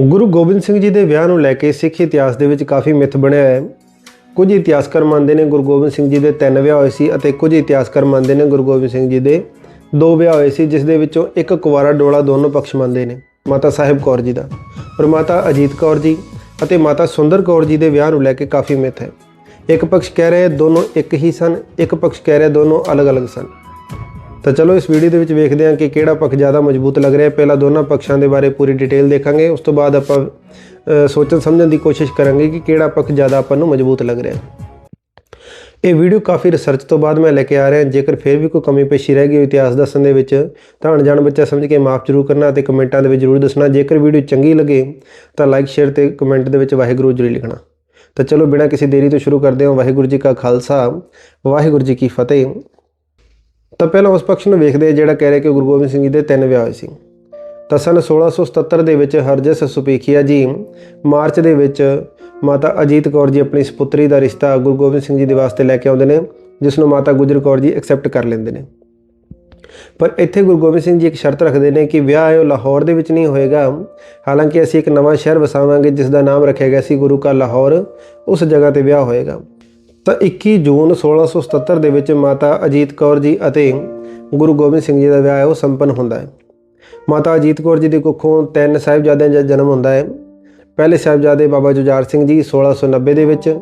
ਗੁਰੂ ਗੋਬਿੰਦ ਸਿੰਘ ਜੀ ਦੇ ਵਿਆਹ ਨੂੰ ਲੈ ਕੇ ਸਿੱਖ ਇਤਿਹਾਸ ਦੇ ਵਿੱਚ ਕਾਫੀ ਮਿੱਥ ਬਣਿਆ ਹੈ। ਕੁਝ ਇਤਿਹਾਸਕਾਰ ਮੰਨਦੇ ਨੇ ਗੁਰੂ ਗੋਬਿੰਦ ਸਿੰਘ ਜੀ ਦੇ ਤਿੰਨ ਵਿਆਹ ਹੋਏ ਸੀ ਅਤੇ ਕੁਝ ਇਤਿਹਾਸਕਾਰ ਮੰਨਦੇ ਨੇ ਗੁਰੂ ਗੋਬਿੰਦ ਸਿੰਘ ਜੀ ਦੇ ਦੋ ਵਿਆਹ ਹੋਏ ਸੀ, ਜਿਸ ਦੇ ਵਿੱਚੋਂ ਇੱਕ ਕੁਵਾਰਾ ਡੋਲਾ ਦੋਨੋਂ ਪਕਸ਼ ਮੰਨਦੇ ਨੇ। ਮਾਤਾ ਸਾਹਿਬ ਕੌਰ ਜੀ ਦਾ। ਔਰ ਮਾਤਾ ਅਜੀਤ ਕੌਰ ਜੀ ਅਤੇ ਮਾਤਾ ਸੁੰਦਰ ਕੌਰ ਜੀ ਦੇ ਵਿਆਹ ਨੂੰ ਲੈ ਕੇ ਕਾਫੀ ਮਿੱਥ ਹੈ। ਇੱਕ ਪਕਸ਼ ਕਹਿ ਰਿਹਾ ਦੋਨੋਂ ਇੱਕ ਹੀ ਸਨ, ਇੱਕ ਪਕਸ਼ ਕਹਿ ਰਿਹਾ ਦੋਨੋਂ ਅਲੱਗ-ਅਲੱਗ ਸਨ। ਤਾਂ ਚਲੋ ਇਸ ਵੀਡੀਓ ਦੇ ਵਿੱਚ ਵੇਖਦੇ ਹਾਂ ਕਿ ਕਿਹੜਾ ਪੱਖ ਜ਼ਿਆਦਾ ਮਜ਼ਬੂਤ ਲੱਗ ਰਿਹਾ ਪਹਿਲਾਂ ਦੋਨਾਂ ਪੱਖਾਂ ਦੇ ਬਾਰੇ ਪੂਰੀ ਡਿਟੇਲ ਦੇਖਾਂਗੇ। ਉਸ ਤੋਂ ਬਾਅਦ ਆਪਾਂ ਸੋਚਣ ਸਮਝਣ ਦੀ ਕੋਸ਼ਿਸ਼ ਕਰਾਂਗੇ ਕਿ ਕਿਹੜਾ ਪੱਖ ਜ਼ਿਆਦਾ ਆਪਾਂ ਨੂੰ ਮਜ਼ਬੂਤ ਲੱਗ ਰਿਹਾ ਹੈ। ਇਹ ਵੀਡੀਓ ਕਾਫੀ ਰਿਸਰਚ ਤੋਂ ਬਾਅਦ ਮੈਂ ਲੈ ਕੇ ਆ ਰਿਹਾ। ਜੇਕਰ ਫਿਰ ਵੀ ਕੋਈ ਕਮੀ ਪੇਸ਼ੀ ਰਹਿ ਗਈ ਹੋ ਇਤਿਹਾਸ ਦੱਸਣ ਦੇ ਵਿੱਚ, ਤਾਂ ਅਣਜਾਣ ਬੱਚਾ ਸਮਝ ਕੇ ਮਾਫ ਜ਼ਰੂਰ ਕਰਨਾ ਅਤੇ ਕਮੈਂਟਾਂ ਦੇ ਵਿੱਚ ਜ਼ਰੂਰ ਦੱਸਣਾ। ਜੇਕਰ ਵੀਡੀਓ ਚੰਗੀ ਲੱਗੇ, ਤਾਂ ਲਾਈਕ ਸ਼ੇਅਰ ਤੇ ਕਮੈਂਟ ਦੇ ਵਿੱਚ ਵਾਹਿਗੁਰੂ ਜ਼ਰੂਰ ਲਿਖਣਾ। ਤਾਂ ਚਲੋ ਬਿਨਾਂ ਕਿਸੇ ਦੇਰੀ ਤੋਂ ਸ਼ੁਰੂ ਕਰਦੇ ਹਾਂ। ਵਾਹਿਗੁਰੂ ਜੀ ਕਾ ਖਾਲਸਾ, ਵਾਹਿਗੁਰੂ ਜੀ ਕੀ ਫਤਿਹ। ਤਾਂ ਪਹਿਲਾਂ ਉਸ ਪੱਖ ਨੂੰ ਵੇਖਦੇ ਹਾਂ ਜਿਹੜਾ ਕਹਿ ਰਿਹਾ ਕਿ ਗੁਰੂ ਗੋਬਿੰਦ ਸਿੰਘ ਜੀ ਦੇ ਤਿੰਨ ਵਿਆਹ ਹੋਏ ਸੀ। ਤਾਂ ਸਨ 1677 ਦੇ ਵਿੱਚ ਹਰਜਸ ਸੁਪੀਖੀਆ ਜੀ ਮਾਰਚ ਦੇ ਵਿੱਚ ਮਾਤਾ ਅਜੀਤ ਕੌਰ ਜੀ ਆਪਣੀ ਸੁਪੁੱਤਰੀ ਦਾ ਰਿਸ਼ਤਾ ਗੁਰੂ ਗੋਬਿੰਦ ਸਿੰਘ ਜੀ ਦੇ ਵਾਸਤੇ ਲੈ ਕੇ ਆਉਂਦੇ ਨੇ, ਜਿਸ ਨੂੰ ਮਾਤਾ ਗੁਜਰ ਕੌਰ ਜੀ ਐਕਸੈਪਟ ਕਰ ਲੈਂਦੇ ਨੇ। ਪਰ ਇੱਥੇ ਗੁਰੂ ਗੋਬਿੰਦ ਸਿੰਘ ਜੀ ਇੱਕ ਸ਼ਰਤ ਰੱਖਦੇ ਨੇ ਕਿ ਵਿਆਹ ਹੈ ਉਹ ਲਾਹੌਰ ਦੇ ਵਿੱਚ ਨਹੀਂ ਹੋਏਗਾ। ਹਾਲਾਂਕਿ ਅਸੀਂ ਇੱਕ ਨਵਾਂ ਸ਼ਹਿਰ ਵਸਾਵਾਂਗੇ, ਜਿਸ ਦਾ ਨਾਮ ਰੱਖਿਆ ਗਿਆ ਸੀ ਗੁਰੂ ਕਾ ਲਾਹੌਰ, ਉਸ ਜਗ੍ਹਾ ਤੇ ਵਿਆਹ ਹੋਏਗਾ। ਤਾਂ 21 ਜੂਨ 1677 ਦੇ ਵਿੱਚ ਮਾਤਾ ਅਜੀਤ ਕੌਰ ਜੀ ਅਤੇ ਗੁਰੂ ਗੋਬਿੰਦ ਸਿੰਘ ਜੀ ਦਾ ਵਿਆਹ ਹੈ, ਉਹ ਸੰਪੰਨ ਹੁੰਦਾ ਹੈ। ਮਾਤਾ ਅਜੀਤ ਕੌਰ ਜੀ ਦੇ ਕੁੱਖੋਂ ਤਿੰਨ ਸਾਹਿਬਜ਼ਾਦਿਆਂ ਦਾ ਜਨਮ ਹੁੰਦਾ ਹੈ। ਪਹਿਲੇ ਸਾਹਿਬਜ਼ਾਦੇ ਬਾਬਾ ਜੁਝਾਰ ਸਿੰਘ ਜੀ 1690 ਦੇ ਵਿੱਚ,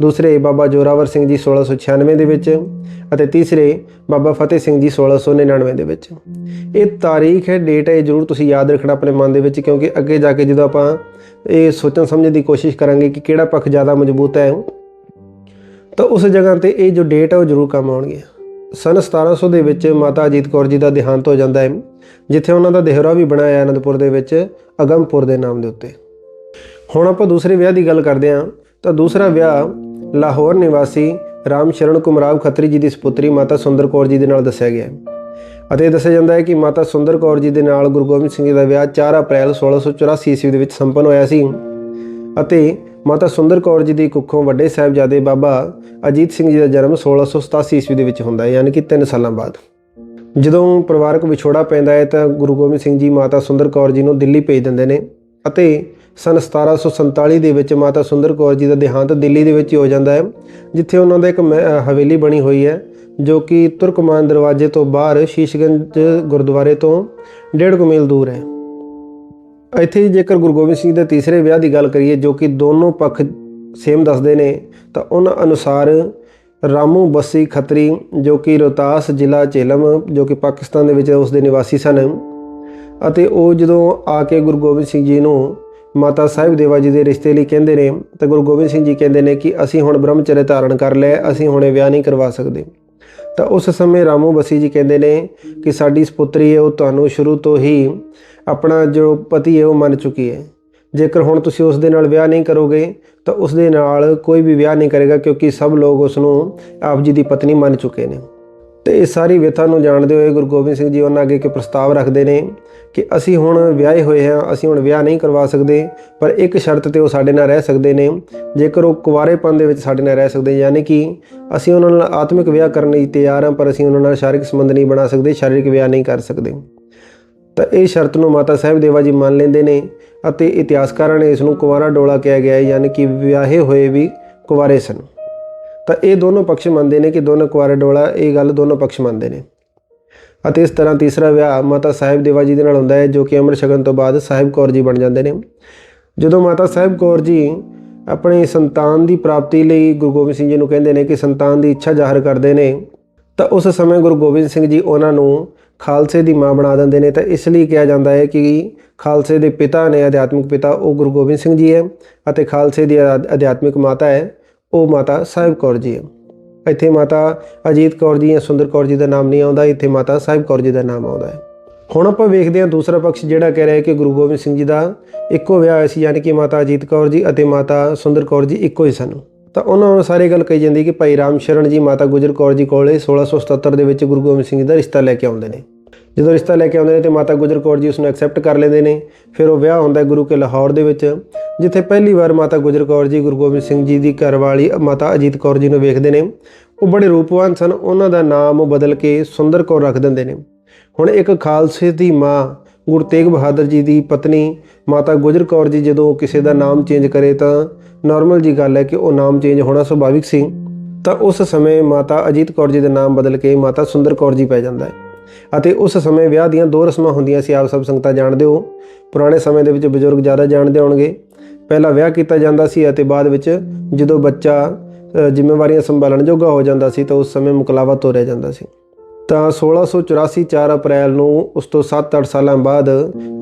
ਦੂਸਰੇ ਬਾਬਾ ਜੋਰਾਵਰ ਸਿੰਘ ਜੀ 1696 ਦੇ ਵਿੱਚ ਅਤੇ ਤੀਸਰੇ ਬਾਬਾ ਫਤਿਹ ਸਿੰਘ ਜੀ 1699 ਦੇ ਵਿੱਚ। ਇਹ ਤਾਰੀਖ ਹੈ, ਡੇਟ ਹੈ, ਇਹ ਜ਼ਰੂਰ ਤੁਸੀਂ ਯਾਦ ਰੱਖਣਾ ਆਪਣੇ ਮਨ ਦੇ ਵਿੱਚ ਕਿਉਂਕਿ ਅੱਗੇ ਜਾ ਕੇ ਜਦੋਂ ਆਪਾਂ ਇਹ ਸੋਚਣ ਸਮਝਣ ਦੀ ਕੋਸ਼ਿਸ਼ ਕਰਾਂਗੇ ਕਿ ਕਿਹੜਾ ਪੱਖ ਜ਼ਿਆਦਾ ਮਜ਼ਬੂਤ ਹੈ ਤਾਂ ਉਸ ਜਗ੍ਹਾ ਤੇ ਇਹ ਜੋ ਡੇਟ ਹੈ ਉਹ ਜ਼ਰੂਰ ਕੰਮ ਆਉਣਗੇ ਸਨ 1700 ਦੇ ਵਿੱਚ ਮਾਤਾ ਅਜੀਤ ਕੌਰ ਜੀ ਦਾ ਦੇਹਾਂਤ ਹੋ ਜਾਂਦਾ ਹੈ, ਜਿੱਥੇ ਉਹਨਾਂ ਦਾ ਦੇਹਰਾ ਵੀ ਬਣਾਇਆ ਅਨੰਦਪੁਰ ਦੇ ਵਿੱਚ, ਅਗੰਮਪੁਰ ਦੇ ਨਾਮ ਦੇ ਉੱਤੇ। ਹੁਣ ਆਪਾਂ ਦੂਸਰੇ ਵਿਆਹ ਦੀ ਗੱਲ ਕਰਦੇ ਹਾਂ, ਤਾਂ ਦੂਸਰਾ ਵਿਆਹ ਲਾਹੌਰ ਨਿਵਾਸੀ ਰਾਮ ਸ਼ਰਨ ਕੁਮਰਾਵ ਖੱਤਰੀ ਜੀ ਦੀ ਸੁਪੁੱਤਰੀ ਮਾਤਾ ਸੁੰਦਰ ਕੌਰ ਜੀ ਦੇ ਨਾਲ ਦੱਸਿਆ ਗਿਆ ਹੈ। ਅਤੇ ਇਹ ਦੱਸਿਆ ਜਾਂਦਾ ਹੈ ਕਿ ਮਾਤਾ ਸੁੰਦਰ ਕੌਰ ਜੀ ਦੇ ਨਾਲ ਗੁਰੂ ਗੋਬਿੰਦ ਸਿੰਘ ਜੀ ਦਾ ਵਿਆਹ 4 ਅਪ੍ਰੈਲ 1684 ਈਸਵੀ ਦੇ ਵਿੱਚ ਸੰਪੰਨ ਹੋਇਆ ਸੀ। ਅਤੇ ਮਾਤਾ ਸੁੰਦਰ ਕੌਰ ਜੀ ਦੀ ਕੁੱਖੋਂ ਵੱਡੇ ਸਾਹਿਬਜ਼ਾਦੇ ਬਾਬਾ ਅਜੀਤ ਸਿੰਘ ਜੀ ਦਾ ਜਨਮ 1687 ਈਸਵੀ ਦੇ ਵਿੱਚ ਹੁੰਦਾ ਹੈ, ਯਾਨੀ ਕਿ 3 ਸਾਲਾਂ ਬਾਅਦ। ਜਦੋਂ ਪਰਿਵਾਰਕ ਵਿਛੋੜਾ ਪੈਂਦਾ ਹੈ ਤਾਂ ਗੁਰੂ ਗੋਬਿੰਦ ਸਿੰਘ ਜੀ ਮਾਤਾ ਸੁੰਦਰ ਕੌਰ ਜੀ ਨੂੰ ਦਿੱਲੀ ਭੇਜ ਦਿੰਦੇ ਨੇ ਅਤੇ ਸਨ 1747 ਦੇ ਵਿੱਚ ਮਾਤਾ ਸੁੰਦਰ ਕੌਰ ਜੀ ਦਾ ਦੇਹਾਂਤ ਦਿੱਲੀ ਦੇ ਵਿੱਚ ਹੀ ਹੋ ਜਾਂਦਾ ਹੈ, ਜਿੱਥੇ ਉਹਨਾਂ ਦਾ ਇੱਕ ਮਹਿ- ਹਵੇਲੀ ਬਣੀ ਹੋਈ ਹੈ, ਜੋ ਕਿ ਤੁਰਕਮਾਨ ਦਰਵਾਜ਼ੇ ਤੋਂ ਬਾਹਰ ਸ਼ੀਸ਼ਗੰਜ ਗੁਰਦੁਆਰੇ ਤੋਂ ਡੇਢ ਕੁ ਮੀਲ ਦੂਰ ਹੈ। ਇੱਥੇ ਹੀ ਜੇਕਰ ਗੁਰੂ ਗੋਬਿੰਦ ਸਿੰਘ ਦੇ ਤੀਸਰੇ ਵਿਆਹ ਦੀ ਗੱਲ ਕਰੀਏ, ਜੋ ਕਿ ਦੋਨੋਂ ਪੱਖ ਸੇਮ ਦੱਸਦੇ ਨੇ, ਤਾਂ ਉਹਨਾਂ ਅਨੁਸਾਰ ਰਾਮੂ ਬੱਸੀ ਖੱਤਰੀ, ਜੋ ਕਿ ਰੋਹਤਾਸ ਜ਼ਿਲ੍ਹਾ ਝੇਲਮ, ਜੋ ਕਿ ਪਾਕਿਸਤਾਨ ਦੇ ਵਿੱਚ ਉਸ ਦੇ ਨਿਵਾਸੀ ਸਨ, ਅਤੇ ਉਹ ਜਦੋਂ ਆ ਕੇ ਗੁਰੂ ਗੋਬਿੰਦ ਸਿੰਘ ਜੀ ਨੂੰ ਮਾਤਾ ਸਾਹਿਬ ਦੇਵਾ ਜੀ ਦੇ ਰਿਸ਼ਤੇ ਲਈ ਕਹਿੰਦੇ ਨੇ, ਤਾਂ ਗੁਰੂ ਗੋਬਿੰਦ ਸਿੰਘ ਜੀ ਕਹਿੰਦੇ ਨੇ ਕਿ ਅਸੀਂ ਹੁਣ ਬ੍ਰਹਮਚਰਯ ਧਾਰਨ ਕਰ ਲਿਆ ਅਸੀਂ ਹੁਣ ਇਹ ਵਿਆਹ ਨਹੀਂ ਕਰਵਾ ਸਕਦੇ। ਤਾਂ ਉਸ ਸਮੇਂ ਰਾਮੂ ਬਸੀ ਜੀ ਕਹਿੰਦੇ ਨੇ ਕਿ ਸਾਡੀ ਸੁਪੁੱਤਰੀ ਹੈ, ਉਹ ਤੁਹਾਨੂੰ ਸ਼ੁਰੂ ਤੋਂ ਹੀ ਆਪਣਾ ਜੋ ਪਤੀ ਹੈ, ਉਹ ਮੰਨ ਚੁੱਕੀ ਹੈ। ਜੇਕਰ ਹੁਣ ਤੁਸੀਂ ਉਸ ਦੇ ਨਾਲ ਵਿਆਹ ਨਹੀਂ ਕਰੋਗੇ, ਤਾਂ ਉਸ ਦੇ ਨਾਲ ਕੋਈ ਵੀ ਵਿਆਹ ਨਹੀਂ ਕਰੇਗਾ, ਕਿਉਂਕਿ ਸਭ ਲੋਕ ਉਸ ਨੂੰ ਆਪ ਜੀ ਦੀ ਪਤਨੀ ਮੰਨ ਚੁੱਕੇ ਨੇ। ਤੇ ਇਹ ਸਾਰੀ ਵਿਥਾ ਨੂੰ ਜਾਣਦੇ ਹੋਏ ਗੁਰੂ ਗੋਬਿੰਦ ਸਿੰਘ ਜੀ ਉਹਨਾਂ ਅੱਗੇ ਇੱਕ ਪ੍ਰਸਤਾਵ ਰੱਖਦੇ ਨੇ ਕਿ ਅਸੀਂ ਹੁਣ ਵਿਆਹੇ ਹੋਏ ਹਾਂ, ਅਸੀਂ ਹੁਣ ਵਿਆਹ ਨਹੀਂ ਕਰਵਾ ਸਕਦੇ, ਪਰ ਇੱਕ ਸ਼ਰਤ ਤੇ ਉਹ ਸਾਡੇ ਨਾਲ ਰਹਿ ਸਕਦੇ ਨੇ। ਜੇਕਰ ਉਹ ਕੁਵਾਰੇਪਨ ਦੇ ਵਿੱਚ ਸਾਡੇ ਨਾਲ ਰਹਿ ਸਕਦੇ, ਯਾਨੀ ਕਿ ਅਸੀਂ ਉਹਨਾਂ ਨਾਲ ਆਤਮਿਕ ਵਿਆਹ ਕਰਨ ਲਈ ਤਿਆਰ ਹਾਂ, ਪਰ ਅਸੀਂ ਉਹਨਾਂ ਨਾਲ ਸ਼ਾਰੀਰਿਕ ਸੰਬੰਧ ਨਹੀਂ ਬਣਾ ਸਕਦੇ, ਸ਼ਾਰੀਰਿਕ ਵਿਆਹ ਨਹੀਂ ਕਰ ਸਕਦੇ। ਤਾਂ ਇਹ ਸ਼ਰਤ ਨੂੰ ਮਾਤਾ ਸਾਹਿਬ ਦੇਵਾ ਜੀ ਮੰਨ ਲੈਂਦੇ ਨੇ ਅਤੇ ਇਤਿਹਾਸਕਾਰਾਂ ਨੇ ਇਸ ਨੂੰ ਕੁਵਾਰਾ ਡੋਲਾ ਕਿਹਾ ਗਿਆ ਹੈ, ਯਾਨੀ ਕਿ ਵਿਆਹੇ ਹੋਏ ਵੀ ਕੁਵਾਰੇ ਸਨ। ਤਾਂ ਇਹ ਦੋਨੋਂ ਪਕਸ਼ ਮੰਨਦੇ ਨੇ ਕਿ ਦੋਨੋਂ ਕੁਆਰੇ ਡੋਲਾ, ਇਹ ਗੱਲ ਦੋਨੋਂ ਪਕਸ਼ ਮੰਨਦੇ ਨੇ। ਅਤੇ ਇਸ ਤਰ੍ਹਾਂ ਤੀਸਰਾ ਵਿਆਹ ਮਾਤਾ ਸਾਹਿਬ ਦੇਵਾ ਜੀ ਦੇ ਨਾਲ ਹੁੰਦਾ ਹੈ, ਜੋ ਕਿ ਅੰਮ੍ਰਿਤ ਛਕਣ ਤੋਂ ਬਾਅਦ ਸਾਹਿਬ ਕੌਰ ਜੀ ਬਣ ਜਾਂਦੇ ਨੇ। ਜਦੋਂ ਮਾਤਾ ਸਾਹਿਬ ਕੌਰ ਜੀ ਆਪਣੀ ਸੰਤਾਨ ਦੀ ਪ੍ਰਾਪਤੀ ਲਈ ਗੁਰੂ ਗੋਬਿੰਦ ਸਿੰਘ ਜੀ ਨੂੰ ਕਹਿੰਦੇ ਨੇ ਕਿ ਸੰਤਾਨ ਦੀ ਇੱਛਾ ਜ਼ਾਹਰ ਕਰਦੇ ਨੇ, ਤਾਂ ਉਸ ਸਮੇਂ ਗੁਰੂ ਗੋਬਿੰਦ ਸਿੰਘ ਜੀ ਉਹਨਾਂ ਨੂੰ ਖਾਲਸੇ ਦੀ ਮਾਂ ਬਣਾ ਦਿੰਦੇ ਨੇ। ਤਾਂ ਇਸ ਲਈ ਕਿਹਾ ਜਾਂਦਾ ਹੈ ਕਿ ਖਾਲਸੇ ਦੇ ਪਿਤਾ ਨੇ, ਅਧਿਆਤਮਿਕ ਪਿਤਾ ਉਹ ਗੁਰੂ ਗੋਬਿੰਦ ਸਿੰਘ ਜੀ ਹੈ ਅਤੇ ਖਾਲਸੇ ਦੀ ਅਧ- ਅਧਿਆਤਮਿਕ ਮਾਤਾ ਹੈ। ਉਹ ਮਾਤਾ ਸਾਹਿਬ ਕੌਰ ਜੀ। ਹੈ ਇੱਥੇ ਮਾਤਾ ਅਜੀਤ ਕੌਰ ਜੀ ਜਾਂ ਸੁੰਦਰ ਕੌਰ ਜੀ ਦਾ ਨਾਮ ਨਹੀਂ ਆਉਂਦਾ, ਇੱਥੇ ਮਾਤਾ ਸਾਹਿਬ ਕੌਰ ਜੀ ਦਾ ਨਾਮ ਆਉਂਦਾ ਹੈ। ਹੁਣ ਆਪਾਂ ਵੇਖਦੇ ਹਾਂ ਦੂਸਰਾ ਪਕਸ਼ ਜਿਹੜਾ ਕਹਿ ਰਿਹਾ ਹੈ ਕਿ ਗੁਰੂ ਗੋਬਿੰਦ ਸਿੰਘ ਜੀ ਦਾ ਇੱਕੋ ਵਿਆਹ ਹੋਇਆ ਸੀ, ਯਾਨੀ ਕਿ ਮਾਤਾ ਅਜੀਤ ਕੌਰ ਜੀ ਅਤੇ ਮਾਤਾ ਸੁੰਦਰ ਕੌਰ ਜੀ ਇੱਕੋ ਹੀ ਸਨ। ਤਾਂ ਉਹਨਾਂ ਨੂੰ ਸਾਰੇ ਗੱਲ ਕਹੀ ਜਾਂਦੀ ਕਿ ਭਾਈ ਰਾਮ ਸ਼ਰਨ ਜੀ, ਮਾਤਾ ਗੁਜਰ ਕੌਰ ਜੀ ਕੋਲੇ 1677 ਦੇ ਵਿੱਚ ਗੁਰੂ ਗੋਬਿੰਦ ਸਿੰਘ ਜੀ ਦਾ ਰਿਸ਼ਤਾ ਲੈ ਕੇ ਆਉਂਦੇ ਨੇ। ਜਦੋਂ ਰਿਸ਼ਤਾ ਲੈ ਕੇ ਆਉਂਦੇ ਨੇ ਤੇ ਮਾਤਾ ਗੁਜਰ ਕੌਰ ਜੀ ਉਸ ਨੂੰ ਐਕਸੈਪਟ ਕਰ ਲੈਂਦੇ ਨੇ, ਫਿਰ ਉਹ ਵਿਆਹ ਹੁੰਦਾ ਗੁਰੂ ਕੇ ਲਾਹੌਰ ਦੇ ਵਿੱਚ, ਜਿੱਥੇ ਪਹਿਲੀ ਵਾਰ ਮਾਤਾ ਗੁਜਰ ਕੌਰ ਜੀ ਗੁਰੂ ਗੋਬਿੰਦ ਸਿੰਘ ਜੀ ਦੀ ਘਰਵਾਲੀ ਮਾਤਾ ਅਜੀਤ ਕੌਰ ਜੀ ਨੂੰ ਵੇਖਦੇ ਨੇ। ਉਹ ਬੜੇ ਰੂਪਵਾਨ ਸਨ, ਉਹਨਾਂ ਦਾ ਨਾਮ ਬਦਲ ਕੇ ਸੁੰਦਰ ਕੌਰ ਰੱਖ ਦਿੰਦੇ ਨੇ। ਹੁਣ ਇੱਕ ਖਾਲਸੇ ਦੀ ਮਾਂ ਗੁਰੂ ਤੇਗ ਬਹਾਦਰ ਜੀ ਦੀ ਪਤਨੀ ਮਾਤਾ ਗੁਜਰ ਕੌਰ ਜੀ ਜਦੋਂ ਕਿਸੇ ਦਾ ਨਾਮ ਚੇਂਜ ਕਰੇ ਤਾਂ ਨਾਰਮਲ ਜੀ ਗੱਲ ਹੈ ਕਿ ਉਹ ਨਾਮ ਚੇਂਜ ਹੋਣਾ ਸੁਭਾਵਿਕ ਸੀ। ਤਾਂ ਉਸ ਸਮੇਂ ਮਾਤਾ ਅਜੀਤ ਕੌਰ ਜੀ ਦਾ ਨਾਮ ਬਦਲ ਕੇ ਮਾਤਾ ਸੁੰਦਰ ਕੌਰ ਜੀ ਪੈ ਜਾਂਦਾ ਹੈ। ਅਤੇ ਉਸ ਸਮੇਂ ਵਿਆਹ ਦੀਆਂ ਦੋ ਰਸਮਾਂ ਹੁੰਦੀਆਂ ਸੀ, ਆਪ ਸਭ ਸੰਗਤਾਂ ਜਾਣਦੇ ਹੋ। ਪੁਰਾਣੇ ਸਮੇਂ ਦੇ ਵਿੱਚ ਬਜ਼ੁਰਗ ਜ਼ਿਆਦਾ ਜਾਣਦੇ ਹੋਣਗੇ। ਪਹਿਲਾਂ ਵਿਆਹ ਕੀਤਾ ਜਾਂਦਾ ਸੀ ਅਤੇ ਬਾਅਦ ਵਿੱਚ ਜਦੋਂ ਬੱਚਾ ਜ਼ਿੰਮੇਵਾਰੀਆਂ ਸੰਭਾਲਣ ਜੋਗਾ ਹੋ ਜਾਂਦਾ ਸੀ ਤਾਂ ਉਸ ਸਮੇਂ ਮੁਕਲਾਵਾ ਤੋਰਿਆ ਜਾਂਦਾ ਸੀ। ਤਾਂ 1684 4 ਅਪ੍ਰੈਲ ਨੂੰ ਉਸ ਤੋਂ 7-8 ਸਾਲਾਂ ਬਾਅਦ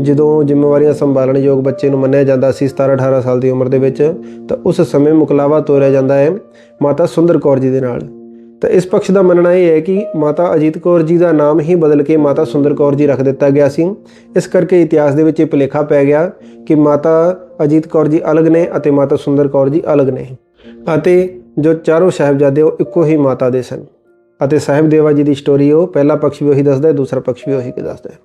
ਜਦੋਂ ਜ਼ਿੰਮੇਵਾਰੀਆਂ ਸੰਭਾਲਣ ਯੋਗ ਬੱਚੇ ਨੂੰ ਮੰਨਿਆ ਜਾਂਦਾ ਸੀ 17-18 ਸਾਲ ਦੀ ਉਮਰ ਦੇ ਵਿੱਚ, ਤਾਂ ਉਸ ਸਮੇਂ ਮੁਕਲਾਵਾ ਤੋਰਿਆ ਜਾਂਦਾ ਹੈ ਮਾਤਾ ਸੁੰਦਰ ਕੌਰ ਜੀ ਦੇ ਨਾਲ। ਤਾਂ ਇਸ ਪਕਸ਼ ਦਾ ਮੰਨਣਾ ਇਹ ਹੈ ਕਿ ਮਾਤਾ ਅਜੀਤ ਕੌਰ ਜੀ ਦਾ ਨਾਮ ਹੀ ਬਦਲ ਕੇ ਮਾਤਾ ਸੁੰਦਰ ਕੌਰ ਜੀ ਰੱਖ ਦਿੱਤਾ ਗਿਆ ਸੀ। ਇਸ ਕਰਕੇ ਇਤਿਹਾਸ ਦੇ ਵਿੱਚ ਇਹ ਭੁਲੇਖਾ ਪੈ ਗਿਆ ਕਿ ਮਾਤਾ ਅਜੀਤ ਕੌਰ ਜੀ ਅਲੱਗ ਨੇ ਅਤੇ ਮਾਤਾ ਸੁੰਦਰ ਕੌਰ ਜੀ ਅਲੱਗ ਨੇ। ਅਤੇ ਜੋ ਚਾਰੋਂ ਸਾਹਿਬਜ਼ਾਦੇ ਉਹ ਇੱਕੋ ਹੀ ਮਾਤਾ ਦੇ ਸਨ। ਅਤੇ ਸਾਹਿਬਦੇਵਾ ਜੀ ਦੀ ਸਟੋਰੀ ਉਹ ਪਹਿਲਾ ਪੱਖ ਵੀ ਉਹੀ ਦੱਸਦਾ ਹੈ, ਦੂਸਰਾ ਪਕਸ਼ ਵੀ ਉਹੀ ਦੱਸਦਾ ਹੈ।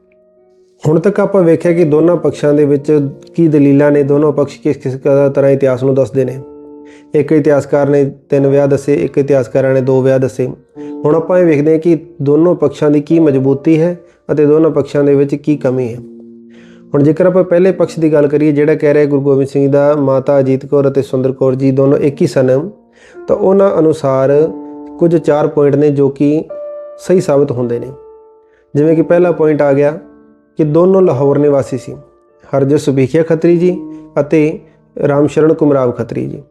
ਹੁਣ ਤੱਕ ਆਪਾਂ ਵੇਖਿਆ ਕਿ ਦੋਨਾਂ ਪੱਖਾਂ ਦੇ ਵਿੱਚ ਕੀ ਦਲੀਲਾਂ ਨੇ, ਦੋਨੋਂ ਪੱਖ ਕਿਸ ਕਿਸ ਤਰ੍ਹਾਂ ਇਤਿਹਾਸ ਨੂੰ ਦੱਸਦੇ ਨੇ। ਇੱਕ ਇਤਿਹਾਸਕਾਰ ਨੇ ਤਿੰਨ ਵਿਆਹ ਦੱਸੇ, ਇੱਕ ਇਤਿਹਾਸਕਾਰਾਂ ਨੇ ਦੋ ਵਿਆਹ ਦੱਸੇ। ਹੁਣ ਆਪਾਂ ਇਹ ਵੇਖਦੇ ਹਾਂ ਕਿ ਦੋਨੋਂ ਪੱਖਾਂ ਦੀ ਕੀ ਮਜ਼ਬੂਤੀ ਹੈ ਅਤੇ ਦੋਨੋਂ ਪੱਖਾਂ ਦੇ ਵਿੱਚ ਕੀ ਕਮੀ ਹੈ। ਹੁਣ ਜੇਕਰ ਆਪਾਂ ਪਹਿਲੇ ਪੱਖ ਦੀ ਗੱਲ ਕਰੀਏ, ਜਿਹੜਾ ਕਹਿ ਰਿਹਾ ਗੁਰੂ ਗੋਬਿੰਦ ਸਿੰਘ ਦਾ, ਮਾਤਾ ਅਜੀਤ ਕੌਰ ਅਤੇ ਸੁੰਦਰ ਕੌਰ ਜੀ ਦੋਨੋਂ ਇੱਕ ਹੀ ਸਨ, ਤਾਂ ਉਹਨਾਂ ਅਨੁਸਾਰ ਕੁਝ ਚਾਰ ਪੁਆਇੰਟ ਨੇ ਜੋ ਕਿ ਸਹੀ ਸਾਬਤ ਹੁੰਦੇ ਨੇ। ਜਿਵੇਂ ਕਿ ਪਹਿਲਾ ਪੁਆਇੰਟ ਆ ਗਿਆ ਕਿ ਦੋਨੋਂ ਲਾਹੌਰ ਨਿਵਾਸੀ ਸੀ, ਹਰਜਸ ਸੁਬੀਖਿਆ ਖੱਤਰੀ ਜੀ ਅਤੇ ਰਾਮਸ਼ਰਨ ਕੁਮਰਾਵ ਖਤਰੀ ਜੀ।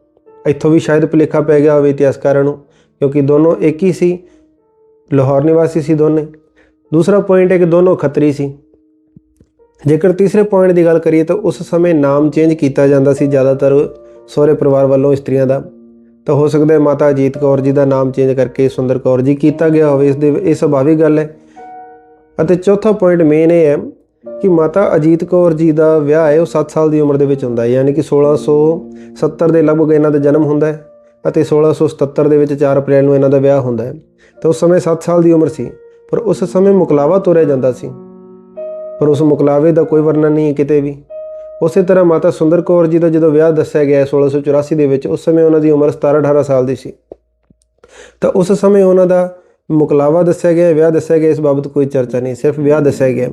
ਇੱਥੋਂ ਵੀ ਸ਼ਾਇਦ ਭੁਲੇਖਾ ਪੈ ਗਿਆ ਹੋਵੇ ਇਤਿਹਾਸਕਾਰਾਂ ਨੂੰ, ਕਿਉਂਕਿ ਦੋਨੋਂ ਇੱਕ ਹੀ ਸੀ, ਲਾਹੌਰ ਨਿਵਾਸੀ ਸੀ ਦੋਨੇ। ਦੂਸਰਾ ਪੁਆਇੰਟ ਹੈ ਕਿ ਦੋਨੋਂ ਖੱਤਰੀ ਸੀ। ਜੇਕਰ ਤੀਸਰੇ ਪੁਆਇੰਟ ਦੀ ਗੱਲ ਕਰੀਏ ਤਾਂ ਉਸ ਸਮੇਂ ਨਾਮ ਚੇਂਜ ਕੀਤਾ ਜਾਂਦਾ ਸੀ ਜ਼ਿਆਦਾਤਰ ਸਹੁਰੇ ਪਰਿਵਾਰ ਵੱਲੋਂ ਇਸਤਰੀਆਂ ਦਾ। ਤਾਂ ਹੋ ਸਕਦਾ ਹੈ ਮਾਤਾ ਅਜੀਤ ਕੌਰ ਜੀ ਦਾ ਨਾਮ ਚੇਂਜ ਕਰਕੇ ਸੁੰਦਰ ਕੌਰ ਜੀ ਕੀਤਾ ਗਿਆ ਹੋਵੇ, ਇਸ ਦੇ, ਇਹ ਸੁਭਾਵਿਕ ਗੱਲ ਹੈ। ਅਤੇ ਚੌਥਾ ਪੁਆਇੰਟ ਮੇਨ ਇਹ ਹੈ ਕਿ ਮਾਤਾ ਅਜੀਤ ਕੌਰ ਜੀ ਦਾ ਵਿਆਹ ਹੈ, ਉਹ 7 ਸਾਲ ਦੀ ਉਮਰ ਦੇ ਵਿੱਚ ਹੁੰਦਾ ਹੈ, ਯਾਨੀ ਕਿ 1670 ਦੇ ਲਗਭਗ ਇਹਨਾਂ ਦਾ ਜਨਮ ਹੁੰਦਾ ਹੈ ਅਤੇ 1677 ਦੇ ਵਿੱਚ 4 ਅਪ੍ਰੈਲ ਨੂੰ ਇਹਨਾਂ ਦਾ ਵਿਆਹ ਹੁੰਦਾ ਹੈ। ਤਾਂ ਉਸ ਸਮੇਂ 7 ਸਾਲ ਦੀ ਉਮਰ ਸੀ, ਪਰ ਉਸ ਸਮੇਂ ਮੁਕਲਾਵਾ ਤੋਰਿਆ ਜਾਂਦਾ ਸੀ। ਪਰ ਉਸ ਮੁਕਲਾਵੇ ਦਾ ਕੋਈ ਵਰਣਨ ਨਹੀਂ ਹੈ ਕਿਤੇ ਵੀ। ਉਸੇ ਤਰ੍ਹਾਂ ਮਾਤਾ ਸੁੰਦਰ ਕੌਰ ਜੀ ਦਾ ਜਦੋਂ ਵਿਆਹ ਦੱਸਿਆ ਗਿਆ ਹੈ 1684 ਦੇ ਵਿੱਚ, ਉਸ ਸਮੇਂ ਉਹਨਾਂ ਦੀ ਉਮਰ 17-18 ਸਾਲ ਦੀ ਸੀ। ਤਾਂ ਉਸ ਸਮੇਂ ਉਹਨਾਂ ਦਾ ਮੁਕਲਾਵਾ ਦੱਸਿਆ ਗਿਆ, ਵਿਆਹ ਦੱਸਿਆ ਗਿਆ, ਇਸ ਬਾਬਤ ਕੋਈ ਚਰਚਾ ਨਹੀਂ, ਸਿਰਫ ਵਿਆਹ ਦੱਸਿਆ ਗਿਆ।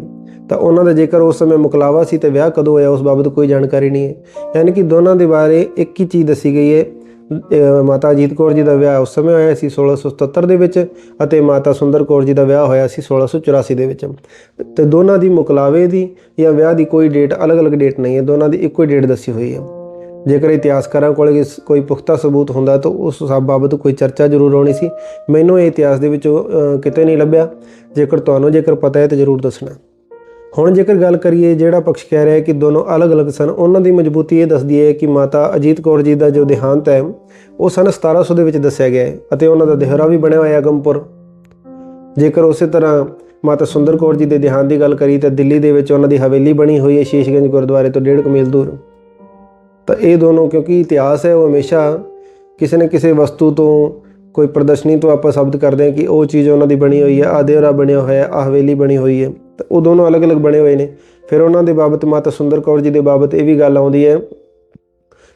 ਤਾਂ ਉਹਨਾਂ ਦਾ ਜੇਕਰ ਉਸ ਸਮੇਂ ਮੁਕਲਾਵਾ ਸੀ ਤੇ ਵਿਆਹ ਕਦੋਂ ਹੋਇਆ, ਉਸ ਬਾਬਤ ਕੋਈ ਜਾਣਕਾਰੀ ਨਹੀਂ ਹੈ। ਯਾਨੀ ਕਿ ਦੋਨਾਂ ਦੇ ਬਾਰੇ ਇੱਕ ਹੀ ਚੀਜ਼ ਦੱਸੀ ਗਈ ਹੈ ਮਾਤਾ ਅਜੀਤ ਕੌਰ ਜੀ ਦਾ ਵਿਆਹ ਉਸ ਸਮੇਂ ਹੋਇਆ ਸੀ 1677 ਦੇ ਵਿੱਚ ਅਤੇ ਮਾਤਾ ਸੁੰਦਰ ਕੌਰ ਜੀ ਦਾ ਵਿਆਹ ਹੋਇਆ ਸੀ 1684 ਦੇ ਵਿੱਚ। ਤੇ ਦੋਨਾਂ ਦੀ ਮੁਕਲਾਵੇ ਦੀ ਜਾਂ ਵਿਆਹ ਦੀ ਕੋਈ ਡੇਟ ਅਲੱਗ-ਅਲੱਗ ਡੇਟ ਨਹੀਂ ਹੈ, ਦੋਨਾਂ ਦੀ ਇੱਕੋ ਹੀ ਡੇਟ ਦੱਸੀ ਹੋਈ ਹੈ। ਜੇਕਰ ਇਤਿਹਾਸਕਾਰਾਂ ਕੋਲ ਕੋਈ ਪੁਖਤਾ ਸਬੂਤ ਹੁੰਦਾ ਤਾਂ ਉਸ ਸਭ ਬਾਬਤ ਕੋਈ ਚਰਚਾ ਜ਼ਰੂਰ ਹੋਣੀ ਸੀ। ਮੈਨੂੰ ਇਹ ਇਤਿਹਾਸ ਦੇ ਵਿੱਚੋਂ ਕਿਤੇ ਨਹੀਂ ਲੱਭਿਆ। ਜੇਕਰ ਤੁਹਾਨੂੰ ਜੇਕਰ ਪਤਾ ਹੈ ਤਾਂ ਜ਼ਰੂਰ ਦੱਸਣਾ। ਹੁਣ ਜੇਕਰ ਗੱਲ ਕਰੀਏ ਜਿਹੜਾ ਪਕਸ਼ ਕਹਿ ਰਿਹਾ ਹੈ ਕਿ ਦੋਨੋਂ ਅਲੱਗ-ਅਲੱਗ ਸਨ, ਉਹਨਾਂ ਦੀ ਮਜ਼ਬੂਤੀ ਇਹ ਦੱਸਦੀ ਹੈ ਕਿ ਮਾਤਾ ਅਜੀਤ ਕੌਰ ਜੀ ਦਾ ਜੋ ਦੇਹਾਂਤ ਹੈ, ਉਹ ਸਨ 1700 ਦੇ ਵਿੱਚ ਦੱਸਿਆ ਗਿਆ ਹੈ ਅਤੇ ਉਹਨਾਂ ਦਾ ਦੇਹਰਾ ਵੀ ਬਣਿਆ ਹੋਇਆ ਹੈ ਅਗੰਪੁਰ। ਜੇਕਰ ਉਸੇ ਤਰ੍ਹਾਂ ਮਾਤਾ ਸੁੰਦਰ ਕੌਰ ਜੀ ਦੇ ਦੇਹਾਂਤ ਦੀ ਗੱਲ ਕਰੀ ਤਾਂ ਦਿੱਲੀ ਦੇ ਵਿੱਚ ਉਹਨਾਂ ਦੀ ਹਵੇਲੀ ਬਣੀ ਹੋਈ ਹੈ ਸ਼ੀਸ਼ਗੰਜ ਗੁਰਦੁਆਰੇ ਤੋਂ ਡੇਢ ਕੁ ਮੀਲ ਦੂਰ। ਤਾਂ ਇਹ ਦੋਨੋਂ ਕਿਉਂਕਿ ਇਤਿਹਾਸ ਹੈ, ਉਹ ਹਮੇਸ਼ਾ ਕਿਸੇ ਨਾ ਕਿਸੇ ਵਸਤੂ ਤੋਂ, ਕੋਈ ਪ੍ਰਦਰਸ਼ਨੀ ਤੋਂ ਆਪਾਂ ਸ਼ਬਦ ਕਰਦੇ ਹਾਂ ਕਿ ਉਹ ਚੀਜ਼ ਉਹਨਾਂ ਦੀ ਬਣੀ ਹੋਈ ਹੈ, ਆਹ ਦੇਹਰਾ ਬਣਿਆ ਹੋਇਆ ਹੈ, ਆਹ ਹਵੇਲੀ ਬਣੀ ਹੋਈ ਹੈ। ਤਾਂ ਉਹ ਦੋਨੋਂ ਅਲੱਗ-ਅਲੱਗ ਬਣੇ ਹੋਏ ਨੇ। ਫਿਰ ਉਹਨਾਂ ਦੇ ਬਾਬਤ ਮਾਤਾ ਸੁੰਦਰ ਕੌਰ ਜੀ ਦੇ ਬਾਬਤ ਇਹ ਵੀ ਗੱਲ ਆਉਂਦੀ ਹੈ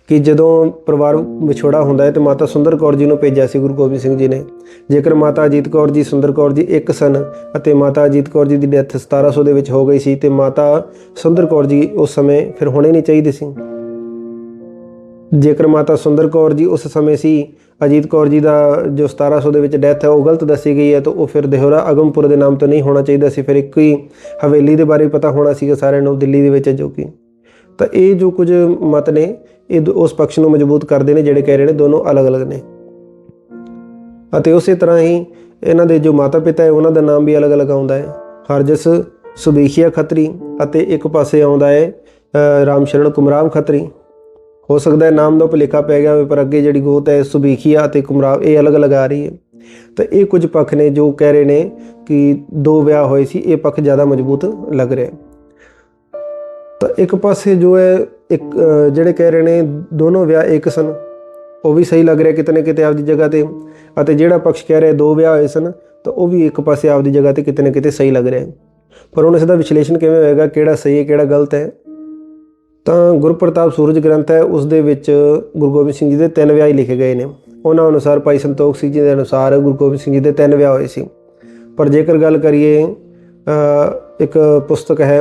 ਕਿ ਜਦੋਂ ਪਰਿਵਾਰ ਵਿਛੋੜਾ ਹੁੰਦਾ ਹੈ ਤੇ ਮਾਤਾ ਸੁੰਦਰ ਕੌਰ ਜੀ ਨੂੰ ਭੇਜਿਆ ਸੀ ਗੁਰੂ ਗੋਬਿੰਦ ਸਿੰਘ ਜੀ ਨੇ। ਜੇਕਰ ਮਾਤਾ ਅਜੀਤ ਕੌਰ ਜੀ, ਸੁੰਦਰ ਕੌਰ ਜੀ ਇੱਕ ਸਨ ਅਤੇ ਮਾਤਾ ਅਜੀਤ ਕੌਰ ਜੀ ਦੀ ਡੈਥ 1700 ਦੇ ਵਿੱਚ ਹੋ ਗਈ ਸੀ ਤੇ ਮਾਤਾ ਸੁੰਦਰ ਕੌਰ ਜੀ ਉਸ ਸਮੇਂ ਫਿਰ ਹੋਣੇ ਨਹੀਂ ਚਾਹੀਦੇ ਸੀ। ਜੇਕਰ ਮਾਤਾ ਸੁੰਦਰ ਕੌਰ ਜੀ ਉਸ ਸਮੇਂ ਸੀ ਅਜੀਤ ਕੌਰ ਜੀ ਦਾ ਜੋ 1700 ਦੇ ਵਿੱਚ ਡੈਥ ਹੈ ਉਹ ਗਲਤ ਦੱਸੀ ਗਈ ਹੈ ਤਾਂ ਉਹ ਫਿਰ ਦੇਹਰਾ ਅਗਮਪੁਰ ਦੇ ਨਾਮ ਤੋਂ ਨਹੀਂ ਹੋਣਾ ਚਾਹੀਦਾ ਸੀ ਫਿਰ ਇੱਕ ਹੀ ਹਵੇਲੀ ਦੇ ਬਾਰੇ ਪਤਾ ਹੋਣਾ ਸੀਗਾ ਸਾਰਿਆਂ ਨੂੰ ਦਿੱਲੀ ਦੇ ਵਿੱਚ ਜੋ ਕਿ। ਤਾਂ ਇਹ ਜੋ ਕੁਝ ਮਤ ਨੇ ਇਹ ਦ- ਉਸ ਪੱਖ ਨੂੰ ਮਜ਼ਬੂਤ ਕਰਦੇ ਨੇ ਜਿਹੜੇ ਕਹਿ ਰਹੇ ਨੇ ਦੋਨੋਂ ਅਲੱਗ-ਅਲੱਗ ਨੇ। ਅਤੇ ਉਸੇ ਤਰ੍ਹਾਂ ਹੀ ਇਹਨਾਂ ਦੇ ਜੋ ਮਾਤਾ ਪਿਤਾ ਹੈ ਉਹਨਾਂ ਦਾ ਨਾਮ ਵੀ ਅਲੱਗ-ਅਲੱਗ ਆਉਂਦਾ ਹੈ। ਹਰਜਸ ਸੁਬੀਖੀਆ ਖੱਤਰੀ ਅਤੇ ਇੱਕ ਪਾਸੇ ਆਉਂਦਾ ਹੈ ਅ, ਰਾਮ ਸ਼ਰਨ ਕੁਮਰਾਵ ਖੱਤਰੀ। ਹੋ ਸਕਦਾ ਹੈ ਨਾਮ ਦਾ ਭੁਲੇਖਾ ਪੈ ਗਿਆ ਹੋਵੇ, ਪਰ ਅੱਗੇ ਜਿਹੜੀ ਗੋਤ ਹੈ ਸੁਬੀਖੀਆ ਅਤੇ ਕੁਮਰਾਵ ਇਹ ਅਲੱਗ-ਅਲੱਗ ਆ ਰਹੀ ਹੈ। ਤਾਂ ਇਹ ਕੁਝ ਪੱਖ ਨੇ ਜੋ ਕਹਿ ਰਹੇ ਨੇ ਕਿ ਦੋ ਵਿਆਹ ਹੋਏ ਸੀ, ਇਹ ਪੱਖ ਜ਼ਿਆਦਾ ਮਜ਼ਬੂਤ ਲੱਗ ਰਿਹਾ ਤਾਂ ਇੱਕ ਪਾਸੇ ਜੋ ਹੈ, ਇੱਕ ਜਿਹੜੇ ਕਹਿ ਰਹੇ ਨੇ ਦੋਨੋਂ ਵਿਆਹ ਇੱਕ ਸਨ, ਉਹ ਵੀ ਸਹੀ ਲੱਗ ਰਿਹਾ ਕਿਤੇ ਨਾ ਕਿਤੇ ਆਪਦੀ ਜਗ੍ਹਾ ਤੇ, ਅਤੇ ਜਿਹੜਾ ਪੱਖ ਕਹਿ ਰਿਹਾ ਦੋ ਵਿਆਹ ਹੋਏ ਸਨ, ਤਾਂ ਉਹ ਵੀ ਇੱਕ ਪਾਸੇ ਆਪਦੀ ਜਗ੍ਹਾ ਤੇ ਕਿਤੇ ਨਾ ਕਿਤੇ ਸਹੀ ਲੱਗ ਰਿਹਾ ਪਰ ਹੁਣ ਇਸ ਦਾ ਵਿਸ਼ਲੇਸ਼ਣ ਕਿਵੇਂ ਹੋਏਗਾ, ਕਿਹੜਾ ਸਹੀ ਹੈ, ਕਿਹੜਾ ਗਲਤ ਹੈ ਤਾਂ ਗੁਰਪ੍ਰਤਾਪ ਸੂਰਜ ਗ੍ਰੰਥ ਹੈ, ਉਸ ਦੇ ਵਿੱਚ ਗੁਰੂ ਗੋਬਿੰਦ ਸਿੰਘ ਜੀ ਦੇ ਤਿੰਨ ਵਿਆਹ ਹੀ ਲਿਖੇ ਗਏ ਨੇ। ਉਹਨਾਂ ਅਨੁਸਾਰ ਭਾਈ ਸੰਤੋਖ ਸਿੰਘ ਜੀ ਦੇ ਅਨੁਸਾਰ ਗੁਰੂ ਗੋਬਿੰਦ ਸਿੰਘ ਜੀ ਦੇ ਤਿੰਨ ਵਿਆਹ ਹੋਏ ਸੀ। ਪਰ ਜੇਕਰ ਗੱਲ ਕਰੀਏ ਇੱਕ ਪੁਸਤਕ ਹੈ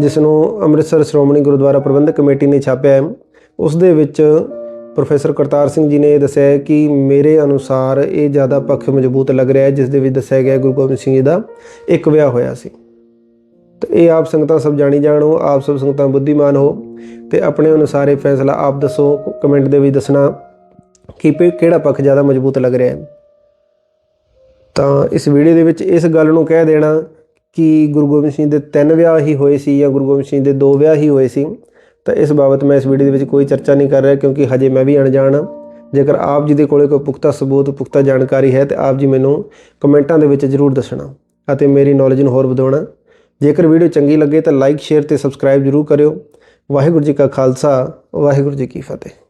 ਜਿਸ ਨੂੰ ਅੰਮ੍ਰਿਤਸਰ ਸ਼੍ਰੋਮਣੀ ਗੁਰਦੁਆਰਾ ਪ੍ਰਬੰਧਕ ਕਮੇਟੀ ਨੇ ਛਾਪਿਆ ਹੈ, ਉਸ ਦੇ ਵਿੱਚ ਪ੍ਰੋਫੈਸਰ ਕਰਤਾਰ ਸਿੰਘ ਜੀ ਨੇ ਇਹ ਦੱਸਿਆ ਕਿ ਮੇਰੇ ਅਨੁਸਾਰ ਇਹ ਜ਼ਿਆਦਾ ਪੱਖ ਮਜ਼ਬੂਤ ਲੱਗ ਰਿਹਾ ਹੈ, ਜਿਸ ਦੇ ਵਿੱਚ ਦੱਸਿਆ ਗਿਆ ਗੁਰੂ ਗੋਬਿੰਦ ਸਿੰਘ ਜੀ ਦਾ ਇੱਕ ਵਿਆਹ ਹੋਇਆ ਸੀ। ਤੇ ਇਹ ਆਪ ਸੰਗਤਾਂ ਸਭ ਜਾਣੀ ਜਾਣੋ, ਆਪ ਸਭ ਸੰਗਤਾਂ ਬੁੱਧੀਮਾਨ ਹੋ ਤੇ ਆਪਣੇ ਅਨੁਸਾਰ ਇਹ ਫੈਸਲਾ ਆਪ ਦੱਸੋ, ਕਮੈਂਟ ਦੇ ਵਿੱਚ ਦੱਸਣਾ ਕਿ ਵੀ ਕਿਹੜਾ ਪੱਖ ਜ਼ਿਆਦਾ ਮਜ਼ਬੂਤ ਲੱਗ ਰਿਹਾ ਹੈ। ਤਾਂ ਇਸ ਵੀਡੀਓ ਦੇ ਵਿੱਚ ਇਸ ਗੱਲ ਨੂੰ ਕਹਿ ਦੇਣਾ ਕਿ ਗੁਰੂ ਗੋਬਿੰਦ ਸਿੰਘ ਦੇ ਤਿੰਨ ਵਿਆਹ ਹੀ ਹੋਏ ਸੀ ਜਾਂ ਗੁਰੂ ਗੋਬਿੰਦ ਸਿੰਘ ਦੇ ਦੋ ਵਿਆਹ ਹੀ ਹੋਏ ਸੀ, ਤਾਂ ਇਸ ਬਾਬਤ ਮੈਂ ਇਸ ਵੀਡੀਓ ਦੇ ਵਿੱਚ ਕੋਈ ਚਰਚਾ ਨਹੀਂ ਕਰ ਰਿਹਾ ਕਿਉਂਕਿ ਹਜੇ ਮੈਂ ਵੀ ਅਣਜਾਣ ਹਾਂ। ਜੇਕਰ ਆਪ ਜੀ ਦੇ ਕੋਲੇ ਕੋਈ ਪੁਖਤਾ ਸਬੂਤ, ਪੁਖਤਾ ਜਾਣਕਾਰੀ ਹੈ ਤੇ ਆਪ ਜੀ ਮੈਨੂੰ ਕਮੈਂਟਾਂ ਦੇ ਵਿੱਚ ਜ਼ਰੂਰ ਦੱਸਣਾ ਅਤੇ ਮੇਰੀ ਨੌਲੇਜ ਨੂੰ ਹੋਰ ਵਧਾਉਣਾ। ਜੇਕਰ ਵੀਡੀਓ ਚੰਗੀ ਲੱਗੇ ਤਾਂ ਲਾਈਕ ਸ਼ੇਅਰ ਤੇ ਸਬਸਕ੍ਰਾਈਬ ਜ਼ਰੂਰ ਕਰਿਓ। ਵਾਹਿਗੁਰੂ ਜੀ ਕਾ ਖਾਲਸਾ, ਵਾਹਿਗੁਰੂ ਜੀ ਕੀ ਫਤਿਹ।